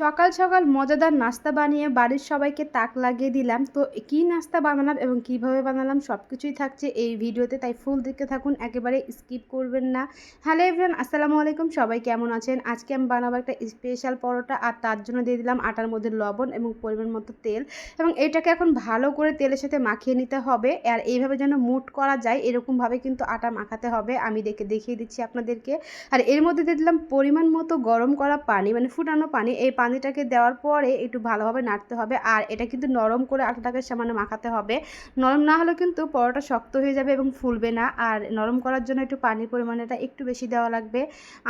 সকাল সকাল মজাদার নাস্তা বানিয়ে বাড়ির সবাইকে তাক লাগিয়ে দিলাম। তো কী নাস্তা বানালাম এবং কীভাবে বানালাম সব কিছুই থাকছে এই ভিডিওতে, তাই ফুল দেখতে থাকুন, একেবারে স্কিপ করবেন না। হ্যালো এভরিওয়ান, আসসালামু আলাইকুম, সবাই কেমন আছেন? আজকে আমি বানাবো একটা স্পেশাল পরোটা আর তার জন্য দিয়ে দিলাম আটার মধ্যে লবণ এবং পরিমাণ মতো তেল। এবং এটাকে এখন ভালো করে তেলের সাথে মাখিয়ে নিতে হবে আর এইভাবে যেন মুট করা যায় এরকমভাবে কিন্তু আটা মাখাতে হবে। আমি দেখে দেখিয়ে দিচ্ছি আপনাদেরকে। আর এর মধ্যে দিয়ে দিলাম পরিমাণ মতো গরম করা পানি মানে ফুটানো পানি। এই পানিটাকে দেওয়ার পরে একটু ভালোভাবে নাড়তে হবে। আর এটা কিন্তু নরম করে আটাটাকে সামান্য মাখাতে হবে। নরম না হলে কিন্তু পরোটা শক্ত হয়ে যাবে এবং ফুলবে না। আর নরম করার জন্য একটু পানির পরিমাণটা একটু বেশি দেওয়া লাগবে।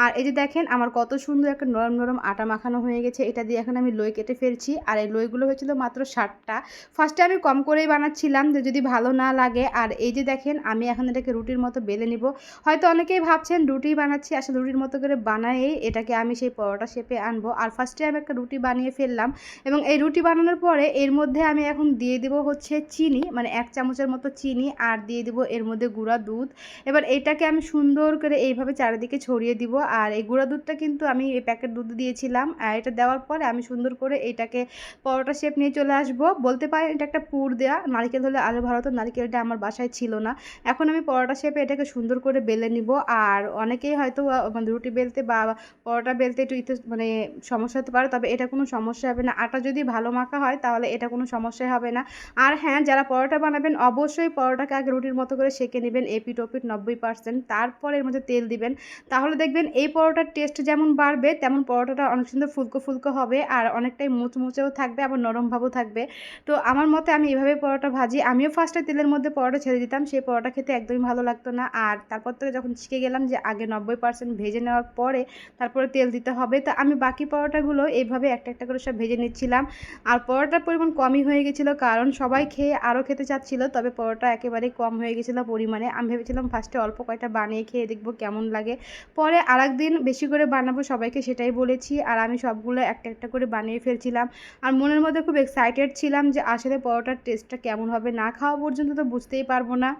আর এই যে দেখেন, আমার কত সুন্দর একটা নরম নরম আটা মাখানো হয়ে গেছে। এটা দিয়ে এখন আমি লই কেটে ফেলছি। আর এই লইগুলো হয়েছিল মাত্র ষাটটা। ফার্স্টে আমি কম করেই বানাচ্ছিলাম, যে যদি ভালো না লাগে। আর এই যে দেখেন, আমি এখন এটাকে রুটির মতো বেলে নিব। হয়তো অনেকেই ভাবছেন, রুটি বানাচ্ছি, আসলে রুটির মতো করে বানায়েই এটাকে আমি সেই পরোটা শেপে আনব। আর ফার্স্টে আমি একটা রুটি বানিয়ে ফেললাম। এবং এই রুটি বানানোর পরে এর মধ্যে আমি এখন দিয়ে দেব হচ্ছে চিনি মানে এক চামচের মতো চিনি, আর দিয়ে দিব এর মধ্যে গুঁড়া দুধ। এবার এইটাকে আমি সুন্দর করে এইভাবে চারিদিকে ছড়িয়ে দিব, আর এই গুঁড়া দুধটা কিন্তু আমি এই প্যাকেট দুধ দিয়েছিলাম। আর এটা দেওয়ার পরে আমি সুন্দর করে এইটাকে পরোটা শেপ নিয়ে চলে আসব। বলতে পারেন এটা একটা পুর দেওয়া নারকেল হলে আরও ভালো তো নারকেলটা আমার বাসায় ছিল না। এখন আমি পরোটা শেপে এটাকে সুন্দর করে বেলে নিব, আর অনেকেই হয়তো মানে রুটি বেলতে বা পরোটা বেলতে একটু মানে সমস্যা হতে পারে তবে এটা কোনো সমস্যা হবে না। আটা যদি ভালো মাখা হয়, তাহলে এটা কোনো সমস্যাই হবে না। আর হ্যাঁ যারা পরোটা বানাবেন, অবশ্যই পরোটাকে আগে রুটির মতো করে সেঁকে নেবেন এপিট ওপিট নব্বই পার্সেন্ট তারপর এর মধ্যে তেল দিবেন। তাহলে দেখবেন এই পরোটার টেস্ট যেমন বাড়বে, তেমন পরোটাটা অনেক সুন্দর ফুলকো ফুলকো হবে আর অনেকটাই মুচমুচেও থাকবে, আবার নরমভাবেও থাকবে। তো আমার মতে আমি এভাবে পরোটা ভাজি। আমিও ফার্স্টে তেলের মধ্যে পরোটা ছেড়ে দিতাম, সেই পরোটা খেতে একদমই ভালো লাগতো না। আর তারপর থেকে যখন শিখে গেলাম যে আগে নব্বই পার্সেন্ট ভেজে নেওয়ার পরে তারপরে তেল দিতে হবে, তো আমি বাকি পরোটাগুলো এইভাবে একটা একটা করে সব ভেজে নিচ্ছিলাম। আর পরোটার পরিমাণ কমই হয়ে গেছিল কারণ সবাই খেয়ে আরও খেতে চাচ্ছিলো, তবে পরোটা একেবারেই কম হয়ে গেছিল পরিমাণে। আমি ভেবেছিলাম ফার্স্টে অল্প কয়টা বানিয়ে খেয়ে দেখব কেমন লাগে। পরে আর দিন বেশি করে বানাবো সবাইকে সেটাই বলেছি, আর আমি সবগুলো একটা একটা করে বানিয়ে ফেলছিলাম। আর মনের মধ্যে খুব এক্সাইটেড ছিলাম যে আসলে পরোটার টেস্টটা কেমন হবে না খাওয়া পর্যন্ত তো বুঝতেই পারব না।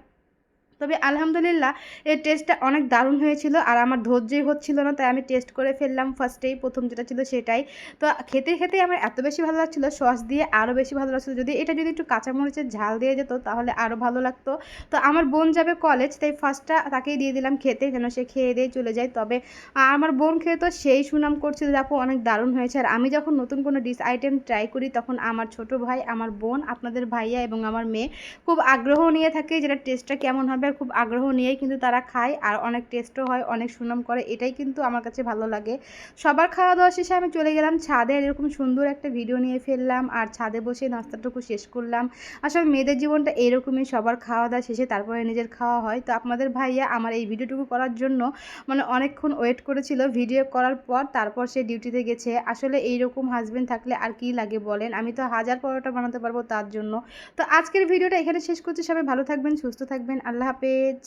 তবে আলহামদুলিল্লাহ এর টেস্টটা অনেক দারুণ হয়েছিল আর আমার ধৈর্যই হচ্ছিল না, তাই আমি টেস্ট করে ফেললাম ফার্স্টেই প্রথম যেটা ছিল সেটাই। তো খেতে খেতে আমার এত বেশি ভালো লাগছিল, সস দিয়ে আরও বেশি ভালো লাগছিল। যদি এটা যদি একটু কাঁচামরিচের ঝাল দিয়ে যেত, তাহলে আরও ভালো লাগতো। তো আমার বোন যাবে কলেজ তাই ফার্স্টটা তাকেই দিয়ে দিলাম খেতে, যেন সে খেয়ে দিয়ে চলে যায়। তবে আমার বোন খেয়ে তো সেই সুনাম করছিল দেখো অনেক দারুণ হয়েছে। আর আমি যখন নতুন কোনো ডিশ আইটেম ট্রাই করি, তখন আমার ছোট ভাই, আমার বোন, আপনাদের ভাইয়া এবং আমার মেয়ে খুব আগ্রহ নিয়ে থাকে যেটা টেস্টটা কেমন হবে? আর খুব আগ্রহ নিয়েই কিন্তু তারা খায় আর অনেক টেস্টও হয়, অনেক সুনাম করে, এটাই কিন্তু আমার কাছে ভালো লাগে। সবার খাওয়া দাওয়া শেষে আমি চলে গেলাম ছাদে এরকম সুন্দর একটা ভিডিও নিয়ে ফেললাম আর ছাদে বসে নাস্তাটুকু শেষ করলাম। আসলে মেয়েদের জীবনটা এরকমই, সবার খাওয়া দাওয়া শেষে তারপরে নিজের খাওয়া হয়। তো আপনাদের ভাইয়া আমার এই ভিডিওটুকু করার জন্য মানে অনেকক্ষণ ওয়েট করেছিল ভিডিও করার পর তারপর সে ডিউটিতে গেছে। আসলে এইরকম হাজব্যান্ড থাকলে আর কি লাগে বলেন? আমি তো হাজার পরোটা বানাতে পারব তার জন্য। তো আজকের ভিডিওটা এখানে শেষ করছি। সবাই ভালো থাকবেন, সুস্থ থাকবেন। আল্লাহ হাফেজ।